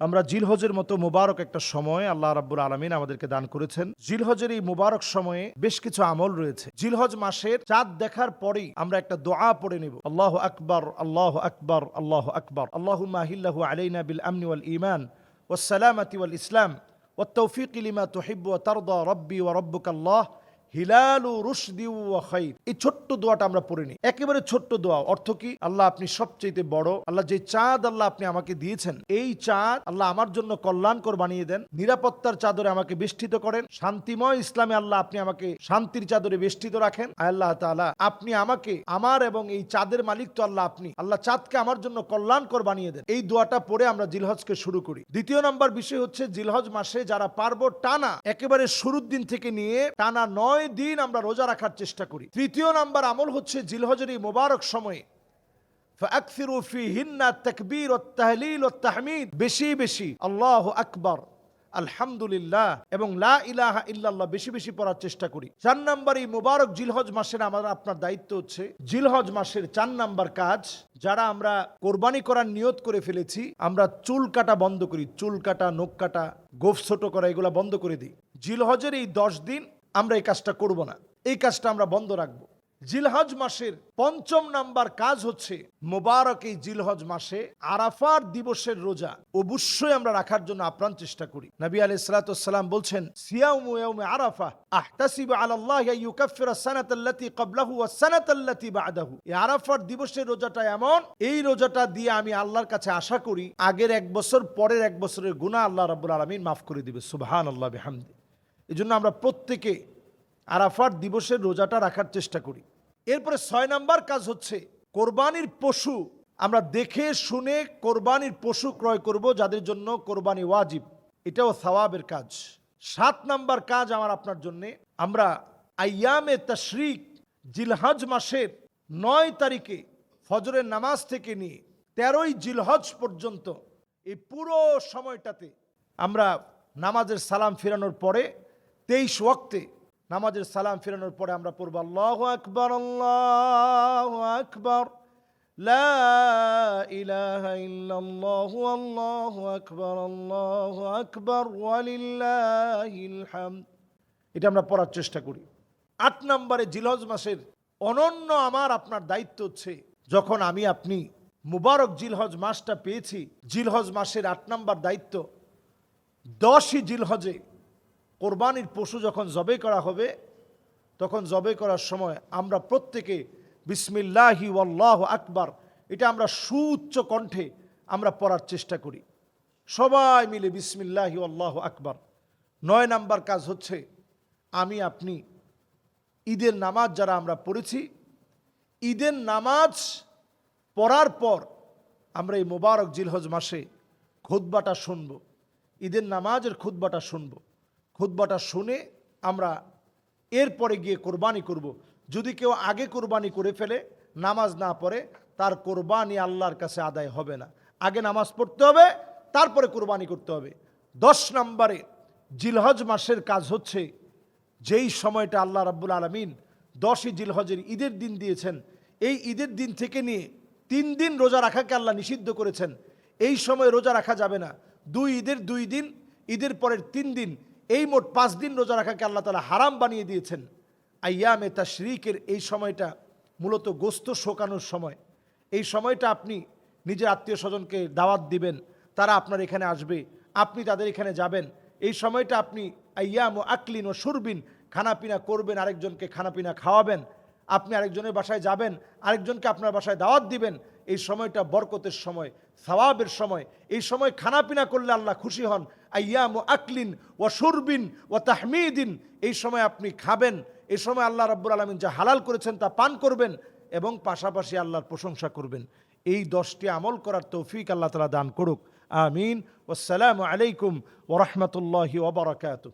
আমরা জিলহজের মতো মুবারক একটা সময় আল্লাহ রাব্বুল আলমিন আমাদেরকে দান করেছেন জিলহজের এই মুবারক সময়ে বেশ কিছু আমল রয়েছে জিলহজ মাসের চাঁদ দেখার পরেই আমরা একটা দোয়া পড়ে নেব আল্লাহ আকবর আল্লাহ আকবর আল্লাহ আকবর আল্লাহ মাহিল্লাহু আলাইনা বিল আমনি ওয়াল ইমান والسلامة والإسلام والتوفيق لما تحب وترضى ربي وربك الله হিলালু রুশদি ওয়া খাইর। এই ছোট্ট দোয়াটা আমরা পড়ে নিই। একেবারে ছোট্ট দোয়া। অর্থ কি? আল্লাহ আপনি সবচেয়ে বড়। আল্লাহ যে চাঁদ আল্লাহ আপনি আমাকে দিয়েছেন, এই চাঁদ আল্লাহ আমার জন্য কল্যাণকর বানিয়ে দেন, নিরাপত্তার চাদরে আমাকে বেষ্টিত করেন, শান্তিময় ইসলামে আল্লাহ আপনি আমাকে শান্তির চাদরে বেষ্টিত রাখেন। আল্লাহ তাআলা, আপনি আমাকে আমার এবং এই চাঁদের মালিক তো আল্লাহ আপনি। আল্লাহ চাঁদকে আমার জন্য কল্যাণকর বানিয়ে দেন। এই দোয়াটা পড়ে আমরা জিলহজকে শুরু করি। দ্বিতীয় নম্বর বিষয় হচ্ছে, জিলহজ মাসে যারা পারব টানা একেবারে শুরুর দিন থেকে নিয়ে টানা নয় দিন আমরা রোজা রাখার চেষ্টা করি তৃতীয় নাম্বার আমল হচ্ছে জিলহজের এই মোবারক সময়ে فأكثروا فيهن التكبير والتهليل والتحميد বেশি বেশি আল্লাহ আকবার আলহামদুলিল্লাহ এবং লা ইলাহা ইল্লাল্লাহ বেশি বেশি পড়ার চেষ্টা করি চার নাম্বার এই মুবারক জিলহজ মাসের আমার আপনার দায়িত্ব হচ্ছে জিলহজ মাসের চার নাম্বার কাজ যারা আমরা কোরবানি করার নিয়ত করে ফেলেছি আমরা চুল কাটা বন্ধ করি চুল কাটা নখ কাটা গোফ ছোট করা এগুলা বন্ধ করে দিই জিলহজের এই দশ দিন আমরা এই কাজটা করব না। এই কাজটা আমরা বন্ধ রাখব। জিলহজ মাসের পঞ্চম নাম্বার কাজ হচ্ছে মোবারক এই জিলহজ মাসে আরাফার দিবসের রোজা অবশ্যই আমরা রাখার জন্য আপ্রাণ চেষ্টা করি। নবী আলাইহিস সালাম বলছেন, সিয়াউমু আরাফা, আহতাসিবু আলাল্লাহ আন ইউকাফিরা সানাত আল্লাতী ক্বাবলাহু ওয়াস সানাত আল্লাতী বা'দাহু। এই আরাফার দিবসের রোজাটা এমন, এই রোজাটা দিয়ে আমি আল্লাহর কাছে আশা করি আগের এক বছর, পরের এক বছরের গুনাহ আল্লাহ রাব্বুল আলামিন মাফ করে দিবে। সুবহানাল্লাহ, বিহামদি। এজন্য আমরা প্রত্যেকে আরাফার দিবসের রোজাটা রাখার চেষ্টা করি। এরপরে ছয় নাম্বার কাজ হচ্ছে কোরবানির পশু। আমরা দেখে শুনে কোরবানির পশু ক্রয় করব যাদের জন্য কোরবানি ওয়াজিব। এটাও সওয়াবের কাজ। সাত নাম্বার কাজ আমার আপনার জন্য। আমরা আয়ামে তশরিক জিলহজ মাসের নয় তারিখে ফজরের নামাজ থেকে নিয়ে তেরোই জিলহজ পর্যন্ত এই পুরো সময়টাতে আমরা নামাজের সালাম ফেরানোর পরে তেইশ ওয়াক্তে নামাজের সালাম ফেরানোর পরে আমরা পড়ব, আল্লাহ আকবর আল্লাহ আকবর এটা আমরা পড়ার চেষ্টা করি। আট নম্বরে জিলহজ মাসের অনন্য আমার, আপনার দায়িত্ব হচ্ছে, যখন আমি, আপনি মুবারক জিলহজ মাসটা পেয়েছি, জিলহজ মাসের আট নম্বর দায়িত্ব, দশই জিলহজে কোরবানির পশু যখন জবে করা হবে, তখন জবে করার সময় আমরা প্রত্যেকে বিসমিল্লাহি ওয়াল্লাহ আকবার, এটা আমরা সুউচ্চ কণ্ঠে আমরা পড়ার চেষ্টা করি। সবাই মিলে বিসমিল্লাহি আল্লাহ আকবার। নয় নাম্বার কাজ হচ্ছে, আমি, আপনি, ঈদের নামাজ যারা আমরা পড়েছি, ঈদের নামাজ পড়ার পর আমরা এই মোবারক জিলহজ মাসে খুদ্বাটা শুনব, ঈদের নামাজের খুদ্বাটা শুনব। খুদ্বাটা শুনে আমরা এরপরে গিয়ে কোরবানি করব। যদি কেউ আগে কোরবানি করে ফেলে, নামাজ না পড়ে, তার কোরবানি আল্লাহর কাছে আদায় হবে না। আগে নামাজ পড়তে হবে, তারপরে কোরবানি করতে হবে। দশ নম্বরে জিলহজ মাসের কাজ হচ্ছে, যেই সময়টা আল্লাহ রাব্বুল আলমিন দশই জিলহজের ঈদের দিন দিয়েছেন, এই ঈদের দিন থেকে নিয়ে তিন দিন রোজা রাখাকে আল্লাহ নিষিদ্ধ করেছেন। এই সময় রোজা রাখা যাবে না। দুই ঈদের দুই দিন, ঈদের পরের তিন দিন এই মোট পাঁচ দিন রোজা রাখাকে আল্লাহ তালা হারাম বানিয়ে দিয়েছেন। আয়ামে তাশরিকের এই সময়টা মূলত গোস্ত শোকানোর সময়। এই সময়টা আপনি নিজের আত্মীয় স্বজনকে দাওয়াত দিবেন, তারা আপনার এখানে আসবে, আপনি তাদের এখানে যাবেন। এই সময়টা আপনি আয়াম ও আকলিন ও সুরবিন খানাপিনা করবেন, আরেকজনকে খানাপিনা খাওয়াবেন। আপনি আরেকজনের বাসায় যাবেন, আরেকজনকে আপনার বাসায় দাওয়াত দিবেন। এই সময়টা বরকতের সময়, সওয়াবের সময়। এই সময় খানাপিনা করলে আল্লাহ খুশি হন আয়াম ও আকলিন ও সুরবিন ও তাহমিদিন। এই সময় আপনি খাবেন এই সময় আল্লাহ রাব্বুল আলমিন যা হালাল করেছেন তা পান করবেন এবং পাশাপাশি আল্লাহর প্রশংসা করবেন। এই দশটি আমল করার তৌফিক আল্লাহ তালা দান করুক। আমিন। ওসালামু আলাইকুম ওরহমতুল্লাহি ওবরাকাতু